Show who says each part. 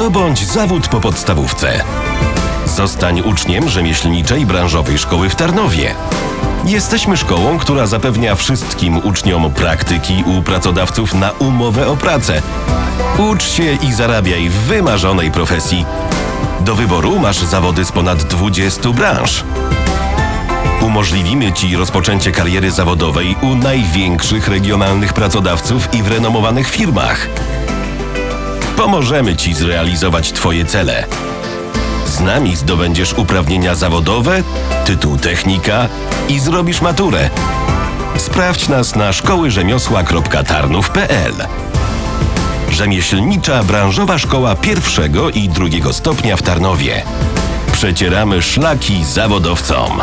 Speaker 1: Zdobądź zawód po podstawówce. Zostań uczniem rzemieślniczej branżowej szkoły w Tarnowie. Jesteśmy szkołą, która zapewnia wszystkim uczniom praktyki u pracodawców na umowę o pracę. Ucz się i zarabiaj w wymarzonej profesji. Do wyboru masz zawody z ponad 20 branż. Umożliwimy Ci rozpoczęcie kariery zawodowej u największych regionalnych pracodawców i w renomowanych firmach. Pomożemy Ci zrealizować Twoje cele. Z nami zdobędziesz uprawnienia zawodowe, tytuł technika i zrobisz maturę. Sprawdź nas na szkołyrzemiosła.tarnów.pl Rzemieślnicza branżowa szkoła pierwszego i drugiego stopnia w Tarnowie. Przecieramy szlaki zawodowcom.